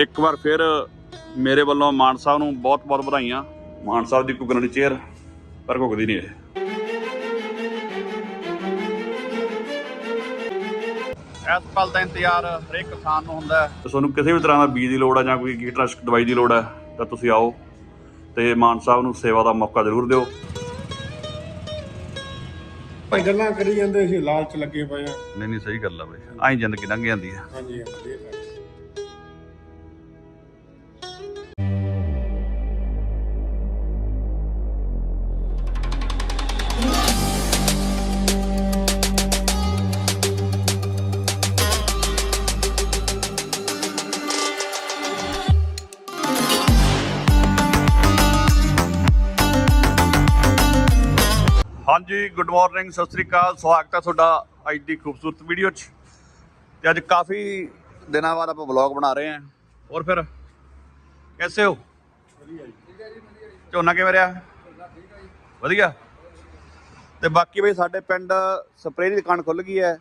ਇੱਕ ਵਾਰ ਫਿਰ ਮੇਰੇ ਵੱਲੋਂ ਮਾਨ ਸਾਹਿਬ ਨੂੰ ਬਹੁਤ-ਬਹੁਤ ਵਧਾਈਆਂ। ਮਾਨ ਸਾਹਿਬ ਦੀ ਘੁੱਗਣ ਦੀ ਚੇਅਰ ਪਰ ਘੁੱਗਦੀ ਨਹੀਂ ਇਹ। ਇਸ ਪਲ ਦਾ ਇੰਤਜ਼ਾਰ ਹਰੇਕ ਕਿਸਾਨ ਨੂੰ ਹੁੰਦਾ ਹੈ। ਤੇ ਤੁਹਾਨੂੰ ਕਿਸੇ ਵੀ ਤਰ੍ਹਾਂ ਦਾ ਬੀਜ ਦੀ ਲੋੜ ਹੈ ਜਾਂ ਕੋਈ ਕੀਟਨਾਸ਼ਕ ਦਵਾਈ ਦੀ ਲੋੜ ਹੈ ਤਾਂ ਤੁਸੀਂ ਆਓ ਤੇ ਮਾਨ ਸਾਹਿਬ ਨੂੰ ਸੇਵਾ ਦਾ ਮੌਕਾ ਜ਼ਰੂਰ ਦਿਓ। ਭਾਈ ਗੱਲਾਂ ਕਰੀ ਜਾਂਦੇ ਸੀ ਲਾਲਚ ਲੱਗੇ ਪਏ ਆ। ਨਹੀਂ ਨਹੀਂ ਸਹੀ ਗੱਲ ਆ ਬਈ। ਆਈ ਜ਼ਿੰਦਗੀ ਲੰਘ ਜਾਂਦੀ ਹੈ ਹਾਂਜੀ ਹਾਂਜੀ ਹਾਂਜੀ ਗੁੱਡ ਮਾਰਨਿੰਗ ਸਤਿ ਸ੍ਰੀ ਅਕਾਲ। ਸਵਾਗਤ ਹੈ ਤੁਹਾਡਾ ਅੱਜ ਦੀ ਖੂਬਸੂਰਤ ਵੀਡੀਓ 'ਚ। ਤੇ ਅੱਜ ਕਾਫੀ ਦਿਨਾਂ ਬਾਅਦ ਆਪਾਂ ਵਲੌਗ ਬਣਾ ਰਹੇ ਹਾਂ। ਹੋਰ ਫਿਰ? ਕੈਸੇ ਹੋ? ਝੋਨਾ ਕਿਵੇਂ ਰਿਹਾ? ਵਧੀਆ। ਤੇ ਬਾਕੀ ਬਈ ਸਾਡੇ ਪਿੰਡ ਸਪਰੇਅ ਦੀ ਦੁਕਾਨ ਖੁੱਲ ਗਈ ਹੈ।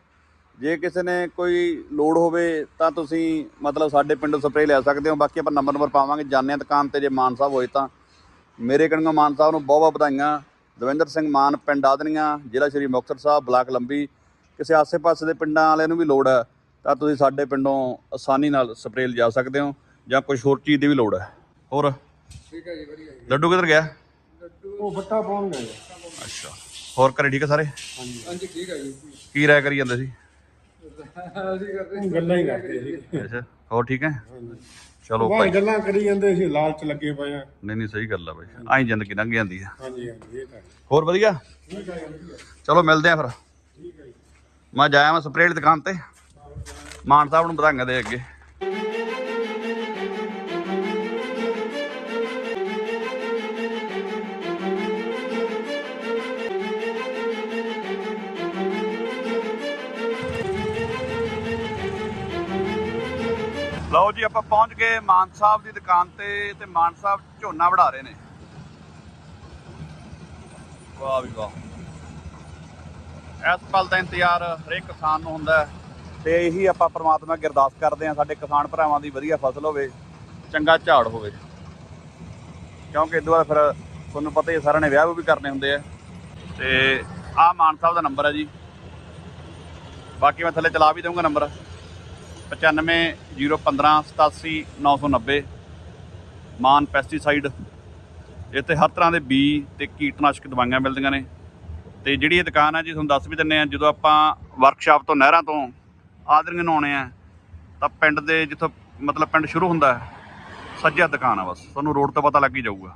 ਜੇ ਕਿਸੇ ਨੇ ਕੋਈ ਲੋੜ ਹੋਵੇ ਤਾਂ ਤੁਸੀਂ ਮਤਲਬ ਸਾਡੇ ਪਿੰਡੋਂ ਸਪਰੇਅ ਲੈ ਸਕਦੇ ਹੋ। ਬਾਕੀ ਆਪਾਂ ਨੰਬਰ ਨੰਬਰ ਪਾਵਾਂਗੇ। ਜਾਣਦੇ ਹਾਂ ਦੁਕਾਨ ਤੇ ਜੇ ਮਾਨ ਸਾਹਿਬ ਹੋਏ ਤਾਂ। ਮੇਰੇ ਕਣੀਆਂ ਮਾਨ ਸਾਹਿਬ ਨੂੰ ਬਹੁਤ ਬਹੁਤ ਵਧਾਈਆਂ। ਦਵਿੰਦਰ ਸਿੰਘ ਮਾਨ ਪਿੰਡ ਆਦਨੀਆਂ ਜ਼ਿਲ੍ਹਾ ਸ਼੍ਰੀ ਮੁਕਤਸਰ ਸਾਹਿਬ ਬਲਾਕ ਲੰਬੀ। ਕਿਸੇ ਆਸੇ-ਪਾਸੇ ਦੇ ਪਿੰਡਾਂ ਵਾਲਿਆਂ ਨੂੰ ਵੀ ਲੋੜ ਹੈ ਤਾਂ ਤੁਸੀਂ ਸਾਡੇ ਪਿੰਡੋਂ ਆਸਾਨੀ ਨਾਲ ਸਪਰੇਅ ਲਿਜਾ ਸਕਦੇ ਹੋ ਜਾਂ ਕੁਝ ਹੋਰ ਚੀਜ਼ ਦੀ ਵੀ ਲੋੜ ਹੈ। ਹੋਰ? ਠੀਕ ਹੈ ਜੀ ਵਧੀਆ ਜੀ। ਲੱਡੂ ਕਿੱਧਰ ਗਿਆ? ਉਹ ਬੱਟਾ ਪਾਉਣ ਗਏ। ਅੱਛਾ। ਹੋਰ ਘਰੇ ਠੀਕ ਹੈ ਸਾਰੇ? ਹਾਂਜੀ। ਹਾਂਜੀ ਠੀਕ ਹੈ ਜੀ। ਕੀ ਰਾਇ ਕਰੀ ਜਾਂਦੇ ਸੀ? ਅਸੀਂ ਕਰਦੇ ਗੱਲਾਂ ਹੀ ਕਰਦੇ ਸੀ। ਅੱਛਾ। ਹੋਰ ਠੀਕ ਹੈ? ਚਲੋ ਭਾਈ। ਗੱਲਾਂ ਕਰੀ ਜਾਂਦੇ ਸੀ ਲਾਲਚ ਲੱਗੇ ਪਏ ਆ। ਨਹੀਂ ਨਹੀਂ ਸਹੀ ਗੱਲ ਆ ਬਾਈ। ਆਈ ਜ਼ਿੰਦਗੀ ਲੰਘ ਜਾਂਦੀ ਹੈ ਹਾਂਜੀ ਹਾਂਜੀ ਇਹ ਤਾਂ ਹੈ। ਹੋਰ ਵਧੀਆ? ਠੀਕ ਹੈ ਜੀ ਵਧੀਆ ਚਲੋ ਮਿਲਦੇ ਆ ਫਿਰ। ਠੀਕ ਹੈ ਜੀ। ਮੈਂ ਜਾਇਆ ਮੈਂ ਸਪਰੇਅ ਵਾਲੀ ਦੁਕਾਨ ਤੇ। ਮਾਨ ਸਾਹਿਬ ਨੂੰ ਵਧਾਈਆਂ ਦੇ ਅੱਗੇ। ਲਓ ਜੀ, ਆਪਾਂ ਪਹੁੰਚ ਗਏ ਮਾਨ ਸਾਹਿਬ ਦੀ ਦੁਕਾਨ ਤੇ ਤੇ ਮਾਨ ਸਾਹਿਬ ਝੋਨਾ ਵੜਾ ਰਹੇ ਨੇ। ਵਾਹ ਵੀ ਵਾਹ। ਇਸ ਪਲ ਦਾ ਇੰਤਜ਼ਾਰ ਹਰੇਕ ਕਿਸਾਨ ਨੂੰ ਹੁੰਦਾ ਹੈ। ਤੇ ਇਹੀ ਆਪਾਂ ਪ੍ਰਮਾਤਮਾ ਅੱਗੇ ਅਰਦਾਸ ਕਰਦੇ ਹਾਂ, ਸਾਡੇ ਕਿਸਾਨ ਭਰਾਵਾਂ ਦੀ ਵਧੀਆ ਫਸਲ ਹੋਵੇ, ਚੰਗਾ ਝਾੜ ਹੋਵੇ। ਕਿਉਂਕਿ ਇਦੋਂ ਬਾਅਦ ਫਿਰ ਤੁਹਾਨੂੰ ਪਤਾ ਹੀ ਸਾਰਿਆਂ ਨੇ ਵਿਆਹ ਵੀ ਕਰਨੇ ਹੁੰਦੇ ਆ। ਤੇ ਆਹ ਮਾਨ ਸਾਹਿਬ ਦਾ ਨੰਬਰ ਹੈ ਜੀ। ਬਾਕੀ ਮੈਂ ਥੱਲੇ ਚਲਾ ਵੀ ਦਊਂਗਾ ਨੰਬਰ। 9501587990 ਮਾਨ ਪੈਸਟੀਸਾਈਡ ਇੱਥੇ ਹਰ ਤਰ੍ਹਾਂ ਦੇ ਬੀ ਤੇ ਕੀਟਨਾਸ਼ਕ ਦਵਾਈਆਂ ਮਿਲਦੀਆਂ ਨੇ। ਤੇ ਜਿਹੜੀ ਇਹ ਦੁਕਾਨ ਹੈ ਜੀ, ਤੁਹਾਨੂੰ ਦੱਸ ਵੀ ਦਿੰਨੇ ਆ, ਜਦੋਂ ਆਪਾਂ ਵਰਕਸ਼ਾਪ ਤੋਂ ਨਹਿਰਾਂ ਤੋਂ ਆਦਰੀਆਂ ਨਹਾਉਣੇ ਆਉਣੇ ਆ, ਤਾਂ ਪਿੰਡ ਦੇ ਜਿੱਥੋਂ ਮਤਲਬ ਪਿੰਡ ਸ਼ੁਰੂ ਹੁੰਦਾ ਹੈ ਸੱਜਿਆ ਦੁਕਾਨ ਆ ਬਸ। ਤੁਹਾਨੂੰ ਰੋਡ ਤੋਂ ਪਤਾ ਲੱਗ ਹੀ ਜਾਊਗਾ।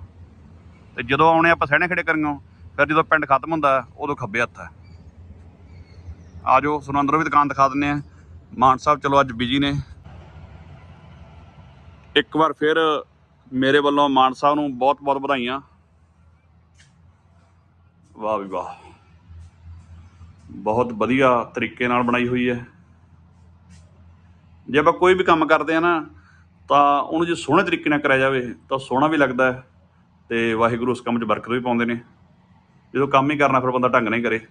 ਤੇ ਜਦੋਂ ਆਉਣੇ ਆਪਾਂ ਸਹਿਣੇ ਖੜੇ ਕਰੀਓ ਫਿਰ ਜਦੋਂ ਪਿੰਡ ਖਤਮ ਹੁੰਦਾ, ਉਦੋਂ ਖੱਬੇ ਹੱਥ ਹੈ ਆਜੋ ਤੁਹਾਨੂੰ ਅੰਦਰੋਂ ਵੀ ਦੁਕਾਨ ਦਿਖਾ ਦਿੰਨੇ ਆ। ਮਾਨ ਸਾਹਿਬ, ਚਲੋ ਅੱਜ ਬਿਜ਼ੀ ਨੇ। ਇੱਕ ਵਾਰ ਫਿਰ ਮੇਰੇ ਵੱਲੋਂ ਮਾਨ ਸਾਹਿਬ ਨੂੰ ਬਹੁਤ ਬਹੁਤ ਵਧਾਈਆਂ। ਵਾਹ ਵੀ ਵਾਹ। ਬਹੁਤ ਵਧੀਆ ਤਰੀਕੇ ਨਾਲ ਬਣਾਈ ਹੋਈ ਹੈ। ਜੇ ਆਪਾਂ ਕੋਈ ਵੀ ਕੰਮ ਕਰਦੇ ਆ ਨਾ, ਤਾਂ ਉਹਨੂੰ ਜੇ ਸੋਹਣੇ ਤਰੀਕੇ ਨਾਲ ਕਰਿਆ ਜਾਵੇ, ਤਾਂ ਸੋਹਣਾ ਵੀ ਲੱਗਦਾ ਹੈ। ਤੇ ਵਾਹਿਗੁਰੂ ਉਸ ਕੰਮ 'ਚ ਬਰਕਤ ਵੀ ਪਾਉਂਦੇ ਨੇ। ਜਦੋਂ ਕੰਮ ਹੀ ਕਰਨਾ, ਫਿਰ ਬੰਦਾ ਢੰਗ ਨਹੀਂ ਕਰੇ।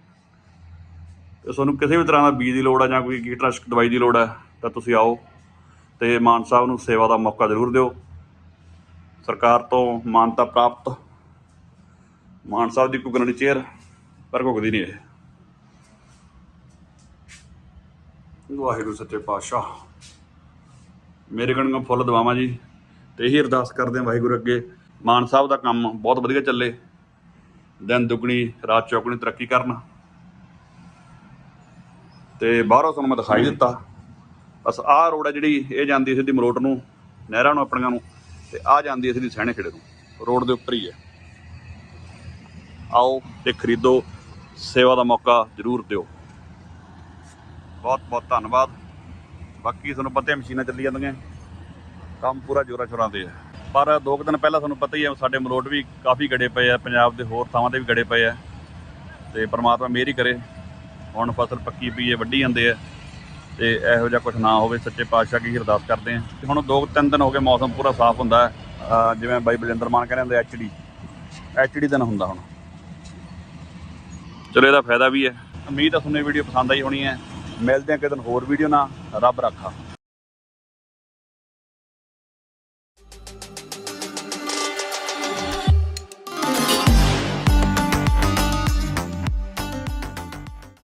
ਤੇ ਤੁਹਾਨੂੰ ਕਿਸੇ ਵੀ ਤਰ੍ਹਾਂ ਦਾ ਬੀਜ ਦੀ ਲੋੜ ਹੈ ਜਾਂ ਕੋਈ ਕੀਟਨਾਸ਼ਕ ਦਵਾਈ ਦੀ ਲੋੜ ਹੈ ਤਾਂ ਤੁਸੀਂ ਆਓ ਤੇ ਮਾਨ ਸਾਹਿਬ ਨੂੰ ਸੇਵਾ ਦਾ ਮੌਕਾ ਜ਼ਰੂਰ ਦਿਓ। ਸਰਕਾਰ ਤੋਂ ਮਾਨਤਾ ਪ੍ਰਾਪਤ। ਮਾਨ ਸਾਹਿਬ ਦੀ ਘੁੱਗਣ ਦੀ ਚੇਅਰ ਪਰ ਘੁੱਗਦੀ ਨਹੀਂ ਇਹ। ਵਾਹਿਗੁਰੂ ਸੱਚੇ ਪਾਤਸ਼ਾਹ। ਮੇਰੇ ਕਣੀਆਂ ਫੁੱਲ ਦਵਾਵਾਂ ਜੀ ਤੇ ਇਹੀ ਅਰਦਾਸ ਕਰਦੇ ਹਾਂ ਵਾਹਿਗੁਰੂ ਅੱਗੇ। ਮਾਨ ਸਾਹਿਬ ਦਾ ਕੰਮ ਬਹੁਤ ਵਧੀਆ ਚੱਲੇ। ਦਿਨ ਦੁਗਣੀ ਰਾਤ ਚੌਗਣੀ ਤਰੱਕੀ ਕਰਨ। ਤੇ ਬਾਹਰੋਂ ਤੁਹਾਨੂੰ ਮੈਂ ਦਿਖਾਈ ਦਿੱਤਾ। ਬਸ ਆਹ ਰੋਡ ਹੈ ਜਿਹੜੀ, ਇਹ ਜਾਂਦੀ ਹੈ ਸਿੱਧੀ ਮਲੋਟ ਨੂੰ, ਨਹਿਰਾਂ ਨੂੰ, ਆਪਣੀਆਂ ਨੂੰ, ਤੇ ਆ ਜਾਂਦੀ ਹੈ ਸਿੱਧੀ ਸਹਿਣੇ ਖੇੜੇ ਨੂੰ। ਰੋਡ ਦੇ ਉੱਪਰ ਹੀ ਹੈ ਆਓ ਤੇ ਖਰੀਦੋ, ਸੇਵਾ ਦਾ ਮੌਕਾ ਜ਼ਰੂਰ ਦਿਓ। ਬਹੁਤ ਬਹੁਤ ਧੰਨਵਾਦ। ਬਾਕੀ ਤੁਹਾਨੂੰ ਪਤਾ ਹੈ ਮਸ਼ੀਨਾਂ ਚੱਲੀ ਜਾਂਦੀਆਂ। ਕੰਮ ਪੂਰਾ ਜੋਰਾਂ ਸ਼ੋਰਾਂ ਤੇ ਹੈ ਪਰ ਦੋ ਕੁ ਦਿਨ ਪਹਿਲਾਂ ਤੁਹਾਨੂੰ ਪਤਾ ਹੀ ਹੈ ਸਾਡੇ ਮਲੋਟ ਵੀ ਕਾਫੀ ਗੜੇ ਪਏ ਆ, ਪੰਜਾਬ ਦੇ ਹੋਰ ਥਾਵਾਂ ਤੇ ਵੀ ਗੜੇ ਪਏ ਆ। ਤੇ ਪਰਮਾਤਮਾ ਮਿਹਰ ਹੀ ਕਰੇ। ਹੁਣ ਫਸਲ ਪੱਕੀ ਪਈ ਹੈ ਵੱਢੀ ਜਾਂਦੇ ਆ ਤੇ ਇਹੋ ਜਿਹਾ ਕੁਝ ਨਾ ਹੋਵੇ, ਸੱਚੇ ਪਾਤਸ਼ਾਹ ਕੀ ਅਰਦਾਸ ਕਰਦੇ ਆ। ਤੇ ਹੁਣ ਦੋ ਕੁ ਤਿੰਨ ਦਿਨ ਹੋ ਗਏ ਮੌਸਮ ਪੂਰਾ ਸਾਫ਼ ਹੁੰਦਾ ਜਿਵੇਂ ਬਾਈ ਬਲਜਿੰਦਰ ਮਾਨ ਕਹਿੰਦੇ ਹੁੰਦੇ ਐਚਡੀ ਐਚਡੀ ਦਿਨ ਹੁੰਦਾ ਹੁਣ। ਚਲੋ, ਇਹਦਾ ਫਾਇਦਾ ਵੀ ਹੈ। ਉਮੀਦ ਹੈ ਤੁਹਾਨੂੰ ਵੀਡੀਓ ਪਸੰਦ ਆਈ ਹੋਣੀ ਹੈ। ਮਿਲਦੇ ਹਾਂ ਕਿਸੇ ਦਿਨ ਹੋਰ ਵੀਡੀਓ ਨਾਲ। ਰੱਬ ਰੱਖਾ।